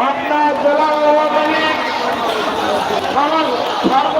আপনার জেলা সর্ব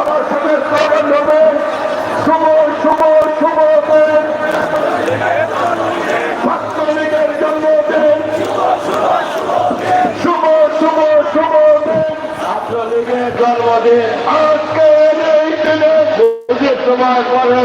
আমার সাথে স্লোগান হবে শুভ শুভ শুভ ছাত্রলীগের জন্মদিন। শুভ শুভ শুভ ছাত্রলীগের জন্মদিন আজকে এই দিনে উচিত সময় বলে